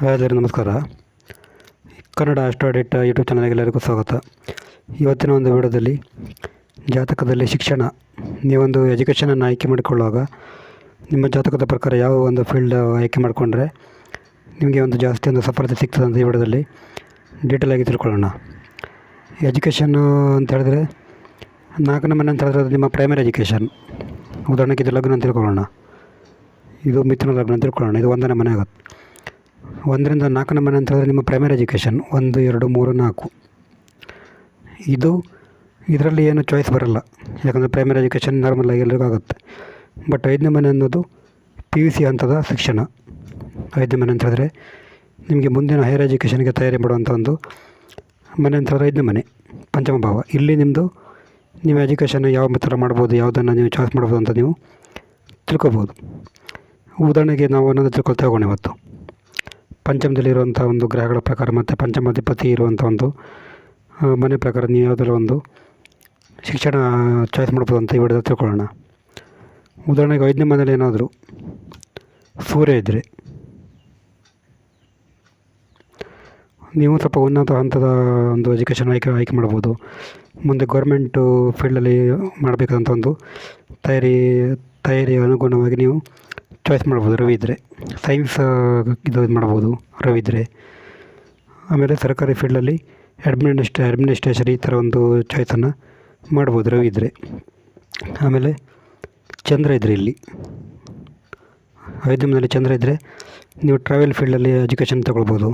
ಹಾಗಾದರೆ ನಮಸ್ಕಾರ. ಕನ್ನಡ ಅಸ್ಟೋಡಿಟ್ ಯೂಟ್ಯೂಬ್ ಚಾನಲ್ಗೆ ಎಲ್ಲರಿಗೂ ಸ್ವಾಗತ. ಇವತ್ತಿನ ಒಂದು ವಿಡಿಯೋದಲ್ಲಿ ಜಾತಕದಲ್ಲಿ ಶಿಕ್ಷಣ, ನೀವೊಂದು ಎಜುಕೇಷನನ್ನು ಆಯ್ಕೆ ಮಾಡಿಕೊಳ್ಳುವಾಗ ನಿಮ್ಮ ಜಾತಕದ ಪ್ರಕಾರ ಯಾವ ಒಂದು ಫೀಲ್ಡ್ ಆಯ್ಕೆ ಮಾಡಿಕೊಂಡ್ರೆ ನಿಮಗೆ ಒಂದು ಜಾಸ್ತಿ ಒಂದು ಸಫಲತೆ ಸಿಗ್ತದೆ ಅಂತ ಈ ವಿಡಿಯೋದಲ್ಲಿ ಡೀಟೇಲ್ ಆಗಿ ತಿಳ್ಕೊಳ್ಳೋಣ. ಎಜುಕೇಷನ್ನು ಅಂತ ಹೇಳಿದ್ರೆ ನಾಲ್ಕನೇ ಮನೆ ಅಂತ ಹೇಳಿದ್ರೆ ಅದು ನಿಮ್ಮ ಪ್ರೈಮರಿ ಎಜುಕೇಷನ್ ಉದಾಹರಣೆಗೆ ಇದು ಲಗ್ನ ಅಂತ ತಿಳ್ಕೊಳ್ಳೋಣ. ಇದು ಮಿಥುನ ಲಗ್ನ ಅಂತ ತಿಳ್ಕೊಳ್ಳೋಣ. ಇದು ಒಂದನೇ ಮನೆ ಆಗುತ್ತೆ. ಒಂದರಿಂದ ನಾಲ್ಕು ನಂಬರ್ ಅಂತ ಹೇಳಿದ್ರೆ ನಿಮ್ಮ ಪ್ರೈಮರಿ ಎಜುಕೇಷನ್ ಒಂದು, ಎರಡು, ಮೂರು, ನಾಲ್ಕು. ಇದು ಇದರಲ್ಲಿ ಏನು ಚಾಯ್ಸ್ ಬರಲ್ಲ. ಯಾಕಂದರೆ ಪ್ರೈಮರಿ ಎಜುಕೇಷನ್ ನಾರ್ಮಲ್ ಆಗಿ ಎಲ್ರಿಗೂ ಆಗುತ್ತೆ. ಬಟ್ ಐದನೇ ಮನೆ ಅನ್ನೋದು ಪಿ ಯು ಸಿ ಹಂತದ ಶಿಕ್ಷಣ. ಐದನೇ ಮನೆ ಅಂತ ಹೇಳಿದ್ರೆ ನಿಮಗೆ ಮುಂದಿನ ಹೈಯರ್ ಎಜುಕೇಷನ್ಗೆ ತಯಾರಿ ಮಾಡುವಂಥ ಒಂದು ಮನೆ ಅಂತ ಹೇಳಿದ್ರೆ ಐದನೇ ಮನೆ, ಪಂಚಮ ಭಾವ. ಇಲ್ಲಿ ನಿಮ್ಮದು ನಿಮ್ಮ ಎಜುಕೇಷನ್ ಯಾವ ಥರ ಮಾಡ್ಬೋದು, ಯಾವುದನ್ನು ನೀವು ಚಾಯ್ಸ್ ಮಾಡ್ಬೋದು ಅಂತ ನೀವು ತಿಳ್ಕೊಬೋದು. ಉದಾಹರಣೆಗೆ ನಾವು ಅನ್ನೋದು ತಿಳ್ಕೊಳ್ತಾ ಹೋಗೋಣ ಇವತ್ತು. ಪಂಚಮದಲ್ಲಿರುವಂಥ ಒಂದು ಗ್ರಹಗಳ ಪ್ರಕಾರ ಮತ್ತು ಪಂಚಮಾಧಿಪತಿ ಇರುವಂಥ ಒಂದು ಮನೆ ಪ್ರಕಾರ ನೀವು ಯಾವುದಾದ್ರು ಒಂದು ಶಿಕ್ಷಣ ಚಾಯ್ಸ್ ಮಾಡ್ಬೋದು ಅಂತ ಈ ತಿಳ್ಕೊಳ್ಳೋಣ. ಉದಾಹರಣೆಗೆ ಐದನೇ ಮನೇಲಿ ಏನಾದರೂ ಸೂರ್ಯ ಇದ್ದರೆ ನೀವು ಸ್ವಲ್ಪ ಉನ್ನತ ಹಂತದ ಒಂದು ಎಜುಕೇಷನ್ ಆಯ್ಕೆ ಆಯ್ಕೆ ಮಾಡ್ಬೋದು. ಮುಂದೆ ಗೌರ್ಮೆಂಟು ಫೀಲ್ಡಲ್ಲಿ ಮಾಡಬೇಕಾದಂಥ ಒಂದು ತಯಾರಿ ತಯಾರಿ ಅನುಗುಣವಾಗಿ ನೀವು ಚಾಯ್ಸ್ ಮಾಡ್ಬೋದು ರವಿ ಇದ್ದರೆ ಸೈನ್ಸ್ ಇದು ಇದು ಮಾಡ್ಬೋದು ರವಿ ಇದ್ದರೆ ಆಮೇಲೆ ಸರ್ಕಾರಿ ಫೀಲ್ಡಲ್ಲಿ ಅಡ್ಮಿನಿಸ್ಟ್ರೇ ಅಡ್ಮಿನಿಸ್ಟ್ರೇಷನ್ ಈ ಥರ ಒಂದು ಚಾಯ್ಸನ್ನು ಮಾಡ್ಬೋದು ರವಿ ಇದ್ದರೆ ಆಮೇಲೆ ಚಂದ್ರ ಇದ್ದರೆ ಇಲ್ಲಿ. ಅಯೋಧ್ಯಮದಲ್ಲಿ ಚಂದ್ರ ಇದ್ದರೆ ನೀವು ಟ್ರಾವೆಲ್ ಫೀಲ್ಡಲ್ಲಿ ಎಜುಕೇಷನ್ ತೊಗೊಳ್ಬೋದು.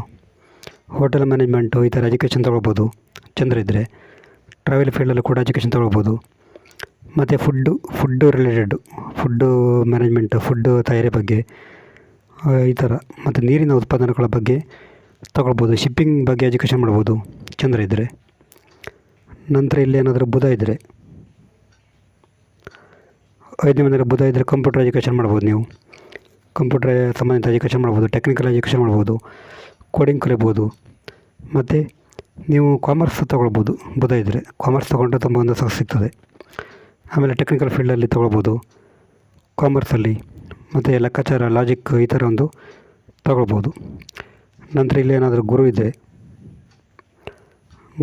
ಹೋಟೆಲ್ ಮ್ಯಾನೇಜ್ಮೆಂಟು ಈ ಥರ ಎಜುಕೇಷನ್ ತೊಗೊಳ್ಬೋದು. ಚಂದ್ರ ಇದ್ದರೆ ಟ್ರಾವೆಲ್ ಫೀಲ್ಡಲ್ಲೂ ಕೂಡ ಎಜುಕೇಷನ್ ತೊಗೊಳ್ಬೋದು. ಮತ್ತು food food related food management food ತಯಾರಿ ಬಗ್ಗೆ ಈ ಥರ ಮತ್ತು ನೀರಿನ ಉತ್ಪನ್ನಗಳ ಬಗ್ಗೆ ತಗೊಳ್ಬೋದು ಶಿಪ್ಪಿಂಗ್ ಬಗ್ಗೆ ಎಜುಕೇಷನ್ ಮಾಡ್ಬೋದು, ಚಂದ್ರ ಇದ್ದರೆ ನಂತರ ಇಲ್ಲಿ ಏನಾದರೂ ಬುಧ ಇದ್ದರೆ ಐದನೇ ಮನೆಯಲ್ಲಿ ಬುಧ ಇದ್ದರೆ ಕಂಪ್ಯೂಟರ್ ಎಜುಕೇಷನ್ ಮಾಡ್ಬೋದು ನೀವು. ಕಂಪ್ಯೂಟರ್ ಸಂಬಂಧಿತ ಎಜುಕೇಷನ್ ಮಾಡ್ಬೋದು ಟೆಕ್ನಿಕಲ್ ಎಜುಕೇಷನ್ ಮಾಡ್ಬೋದು ಕೋಡಿಂಗ್ ಕಲಿಬೋದು. ಮತ್ತು ನೀವು ಕಾಮರ್ಸ್ ತೊಗೊಳ್ಬೋದು, ಬುಧ ಇದ್ದರೆ ಕಾಮರ್ಸ್ ತೊಗೊಂಡ್ರೆ ತುಂಬ ಒಂದು ಸಿಗ್ತದೆ. ಆಮೇಲೆ ಟೆಕ್ನಿಕಲ್ ಫೀಲ್ಡಲ್ಲಿ ತೊಗೊಳ್ಬೋದು. ಕಾಮರ್ಸಲ್ಲಿ ಮತ್ತು ಲೆಕ್ಕಾಚಾರ ಲಾಜಿಕ್ ಈ ಥರ ಒಂದು ತೊಗೊಳ್ಬೋದು. ನಂತರ ಇಲ್ಲಿ ಏನಾದರೂ ಗುರು ಇದ್ದರೆ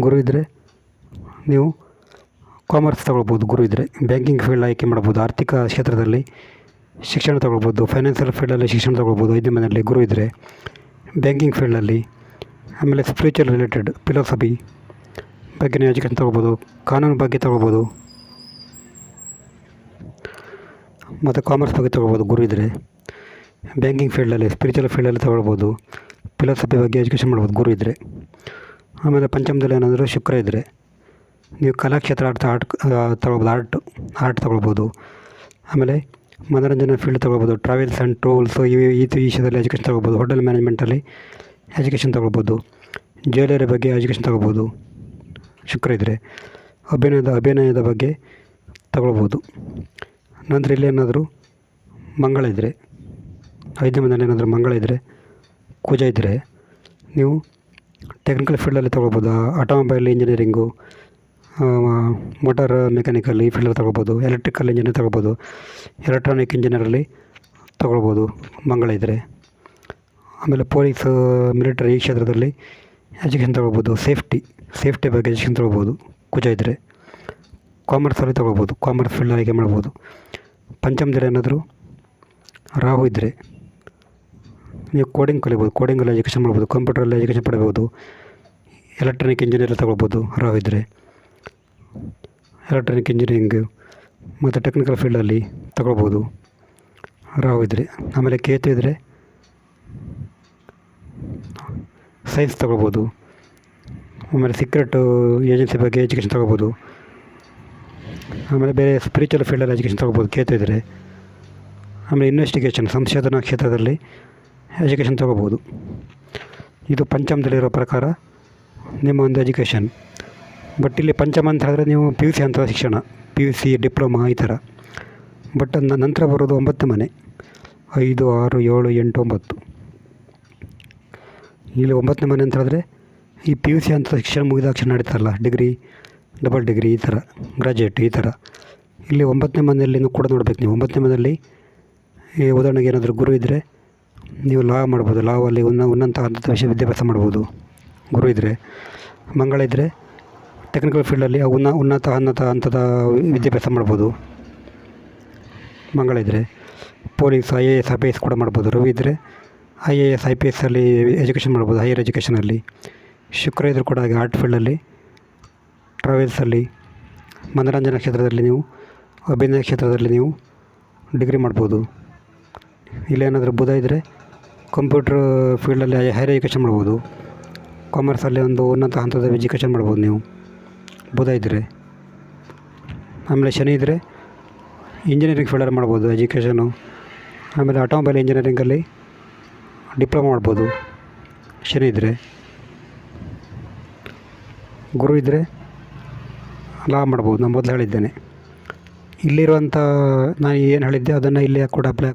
ಗುರು ಇದ್ದರೆ ನೀವು ಕಾಮರ್ಸ್ ತೊಗೊಳ್ಬೋದು. ಗುರು ಇದ್ದರೆ ಬ್ಯಾಂಕಿಂಗ್ ಫೀಲ್ಡ್ ಆಯ್ಕೆ ಮಾಡ್ಬೋದು ಆರ್ಥಿಕ ಕ್ಷೇತ್ರದಲ್ಲಿ ಶಿಕ್ಷಣ ತೊಗೊಳ್ಬೋದು. ಫೈನಾನ್ಷಿಯಲ್ ಫೀಲ್ಡಲ್ಲಿ ಶಿಕ್ಷಣ ತೊಗೊಳ್ಬೋದು. ಐದನೇ ಮನೆಯಲ್ಲಿ ಗುರು ಇದ್ದರೆ ಬ್ಯಾಂಕಿಂಗ್ ಫೀಲ್ಡಲ್ಲಿ ಆಮೇಲೆ ಸ್ಪಿರಿಚುವಲ್ ರಿಲೇಟೆಡ್ ಫಿಲಾಸಫಿ ಬಗ್ಗೆ ನೀವು ಎಜುಕೇಷನ್ ತೊಗೊಳ್ಬೋದು. ಕಾನೂನು ಬಗ್ಗೆ ತೊಗೊಳ್ಬೋದು. ಮತ್ತು ಕಾಮರ್ಸ್ ಬಗ್ಗೆ ತೊಗೊಳ್ಬೋದು ಗುರು ಇದ್ದರೆ ಬ್ಯಾಂಕಿಂಗ್ ಫೀಲ್ಡಲ್ಲಿ ಸ್ಪಿರಿಚುವಲ್ ಫೀಲ್ಡಲ್ಲಿ ತೊಗೊಳ್ಬೋದು. ಫಿಲಾಸಫಿ ಬಗ್ಗೆ ಎಜುಕೇಷನ್ ಮಾಡ್ಬೋದು ಗುರು ಇದ್ದರೆ ಆಮೇಲೆ ಪಂಚಮದಲ್ಲಿ ಏನಾದರೂ ಶುಕ್ರ ಇದ್ದರೆ ನೀವು ಕಲಾಕ್ಷೇತ್ರ ಆರ್ಟ್ ಆರ್ಟ್ ತೊಗೊಳ್ಬೋದು, ಆರ್ಟ್ ಆರ್ಟ್ ತೊಗೊಳ್ಬೋದು. ಆಮೇಲೆ ಮನೋರಂಜನೆ ಫೀಲ್ಡ್ ತೊಗೊಳ್ಬೋದು ಟ್ರಾವೆಲ್ಸ್ ಆ್ಯಂಡ್ ಟೂಲ್ಸು ಈ ಈ ಈ ವಿಷಯದಲ್ಲಿ ಎಜುಕೇಷನ್ ತೊಗೊಳ್ಬೋದು. ಹೋಟೆಲ್ ಮ್ಯಾನೇಜ್ಮೆಂಟಲ್ಲಿ ಎಜುಕೇಷನ್ ತೊಗೊಳ್ಬೋದು. ಜ್ಯುವೆಲರಿ ಬಗ್ಗೆ ಎಜುಕೇಷನ್ ತೊಗೊಳ್ಬೋದು. ಶುಕ್ರ ಇದ್ದರೆ ಅಭಿನಯದ ಅಭಿನಯದ ಬಗ್ಗೆ ತಗೊಳ್ಬೋದು. ನಂತರ ಇಲ್ಲಿ ಏನಾದರೂ ಮಂಗಳ ಇದ್ದರೆ, ಐದನೇ ಏನಾದರೂ ಮಂಗಳ ಇದ್ದರೆ, ಕುಜ ಇದ್ದರೆ, ನೀವು ಟೆಕ್ನಿಕಲ್ ಫೀಲ್ಡಲ್ಲಿ ತೊಗೊಳ್ಬೋದು. ಆಟೋಮೊಬೈಲ್ ಇಂಜಿನಿಯರಿಂಗು ಮೋಟಾರ್ ಮೆಕ್ಯಾನಿಕಲ್ ಈ ಫೀಲ್ಡಲ್ಲಿ ತೊಗೊಳ್ಬೋದು. ಎಲೆಕ್ಟ್ರಿಕಲ್ ಇಂಜಿನಿಯರ್ ತೊಗೊಳ್ಬೋದು. ಎಲೆಕ್ಟ್ರಾನಿಕ್ ಇಂಜಿನಿಯರಲ್ಲಿ ತೊಗೊಳ್ಬೋದು. ಮಂಗಳ ಇದ್ದರೆ. ಆಮೇಲೆ ಪೊಲೀಸ್ ಮಿಲಿಟರಿ ಈ ಕ್ಷೇತ್ರದಲ್ಲಿ ಎಜುಕೇಷನ್ ತೊಗೊಳ್ಬೋದು. ಸೇಫ್ಟಿ ಸೇಫ್ಟಿ ಬಗ್ಗೆ ಎಜುಕೇಷನ್ ತೊಗೊಳ್ಬೋದು. ಕುಜ ಇದ್ದರೆ. ಕಾಮರ್ಸಲ್ಲಿ ತೊಗೊಳ್ಬೋದು ಕಾಮರ್ಸ್ ಫೀಲ್ಡ್ ಆಯ್ಕೆ ಮಾಡ್ಬೋದು. ಪಂಚಮದಲ್ಲಿ ಏನಾದರೂ? ರಾಹು ಇದ್ದರೆ ನೀವು ಕೋಡಿಂಗ್ ಕಲಿಬೋದು ಕೋಡಿಂಗಲ್ಲಿ ಎಜುಕೇಷನ್ ಮಾಡ್ಬೋದು ಕಂಪ್ಯೂಟ್ರಲ್ಲಿ ಎಜುಕೇಷನ್ ಪಡಿಬೋದು ಎಲೆಕ್ಟ್ರಾನಿಕ್ ಇಂಜಿನಿಯರ್ ತೊಗೊಳ್ಬೋದು ರಾಹು ಇದ್ದರೆ ಎಲೆಕ್ಟ್ರಾನಿಕ್ ಇಂಜಿನಿಯರಿಂಗ್ ಮತ್ತು ಟೆಕ್ನಿಕಲ್ ಫೀಲ್ಡಲ್ಲಿ ತೊಗೊಳ್ಬೋದು ರಾಹು ಇದ್ದರೆ ಆಮೇಲೆ ಕೇತು ಇದ್ದರೆ ಸೈನ್ಸ್ ತೊಗೊಳ್ಬೋದು. ಆಮೇಲೆ ಸೀಕ್ರೆಟ್ ಏಜೆನ್ಸಿ ಬಗ್ಗೆ ಎಜುಕೇಷನ್ ತೊಗೋಬೋದು ಆಮೇಲೆ ಬೇರೆ ಸ್ಪಿರಿಚುವಲ್ ಫೀಲ್ಡಲ್ಲಿ ಎಜುಕೇಷನ್ ತೊಗೋಬೋದು ಕೇತು ಇದ್ದರೆ ಆಮೇಲೆ ಇನ್ವೆಸ್ಟಿಗೇಷನ್ ಸಂಶೋಧನಾ ಕ್ಷೇತ್ರದಲ್ಲಿ ಎಜುಕೇಷನ್ ತೊಗೋಬೋದು. ಇದು ಪಂಚಮದಲ್ಲಿರೋ ಪ್ರಕಾರ ನಿಮ್ಮ ಒಂದು ಎಜುಕೇಷನ್ ಬಟ್ ಇಲ್ಲಿ ಪಂಚಮ ಅಂತ ಹೇಳಿದ್ರೆ ನೀವು ಪಿ ಯು ಸಿ ಹಂತದ ಶಿಕ್ಷಣ ಪಿ ಯು ಸಿ ಡಿಪ್ಲೊಮಾ ಈ ಥರ ಬಟ್ ನಂತರ ಬರೋದು ಒಂಬತ್ತು ಮನೆ. ಐದು, ಆರು, ಏಳು, ಎಂಟು, ಒಂಬತ್ತು. ಇಲ್ಲಿ ಒಂಬತ್ತನೇ ಮನೆ ಅಂತ ಹೇಳಿದ್ರೆ ಈ ಪಿ ಯು ಸಿ ಅಂತ ಶಿಕ್ಷಣ ಮುಗಿದಾಕ್ಷಣ ನಡೀತಾರಲ್ಲ ಡಿಗ್ರಿ ಡಬಲ್ ಡಿಗ್ರಿ ಈ ಥರ ಗ್ರಾಜುಯೇಟ್ ಈ ಥರ ಇಲ್ಲಿ ಒಂಬತ್ತನೇ ಮನೆಯಲ್ಲಿ ಕೂಡ ನೋಡ್ಬೇಕು ನೀವು. ಒಂಬತ್ತನೇ ಮನೆಯಲ್ಲಿ ಈ ಉದಾಹರಣೆಗೆ ಏನಾದರೂ ಗುರು ಇದ್ದರೆ ನೀವು ಲಾ ಮಾಡ್ಬೋದು. ಲಾವಲ್ಲಿ ಉನ್ನ ಉನ್ನತ ಹಂತದ ವಿಷಯ ವಿದ್ಯಾಭ್ಯಾಸ ಮಾಡ್ಬೋದು. ಗುರು ಇದ್ದರೆ ಮಂಗಳ ಇದ್ದರೆ ಟೆಕ್ನಿಕಲ್ ಫೀಲ್ಡಲ್ಲಿ ಉನ್ನ, ಉನ್ನತ ಉನ್ನತ ಹಂತದ ವಿದ್ಯಾಭ್ಯಾಸ ಮಾಡ್ಬೋದು. ಮಂಗಳ ಇದ್ದರೆ police I A S I P S ಕೂಡ ಮಾಡ್ಬೋದು. ರವಿ ಇದ್ದರೆ I A S I P ಎಸ್ಸಲ್ಲಿ education ಮಾಡ್ಬೋದು ಹೈಯರ್ ಎಜುಕೇಷನಲ್ಲಿ ಶುಕ್ರ ಇದ್ದರೂ ಕೂಡ ಹಾಗೆ ಆರ್ಟ್ ಫೀಲ್ಡಲ್ಲಿ ಟ್ರಾವೆಲ್ಸಲ್ಲಿ, ಮನೋರಂಜನಾ ಕ್ಷೇತ್ರದಲ್ಲಿ ನೀವು, ಅಭಿನಯ ಕ್ಷೇತ್ರದಲ್ಲಿ ನೀವು ಡಿಗ್ರಿ ಮಾಡ್ಬೋದು. ಇಲ್ಲೇನಾದರೂ ಬುಧ ಇದ್ದರೆ ಕಂಪ್ಯೂಟ್ರ್ ಫೀಲ್ಡಲ್ಲಿ ಹೈಯರ್ ಎಜುಕೇಷನ್ ಮಾಡ್ಬೋದು. ಕಾಮರ್ಸಲ್ಲಿ ಒಂದು ಉನ್ನತ ಹಂತದ ಎಜುಕೇಷನ್ ಮಾಡ್ಬೋದು ನೀವು, ಬುಧ ಇದ್ದರೆ ಆಮೇಲೆ ಶನಿ ಇದ್ದರೆ ಇಂಜಿನಿಯರಿಂಗ್ ಫೀಲ್ಡಲ್ಲಿ ಮಾಡ್ಬೋದು ಎಜುಕೇಷನು ಆಮೇಲೆ ಆಟೋಮೊಬೈಲ್ ಇಂಜಿನಿಯರಿಂಗಲ್ಲಿ ಡಿಪ್ಲೊಮಾ ಮಾಡ್ಬೋದು, ಶನಿ ಇದ್ದರೆ ಗುರು ಇದ್ದರೆ ಲಾ ಮಾಡ್ಬೋದು ನಾನು ಮೊದಲು ಹೇಳಿದ್ದೇನೆ. ಇಲ್ಲಿರುವಂಥ ನಾನು ಏನು ಹೇಳಿದ್ದೆ ಅದನ್ನು ಇಲ್ಲಿ ಕೂಡ ಅಪ್ಲೈ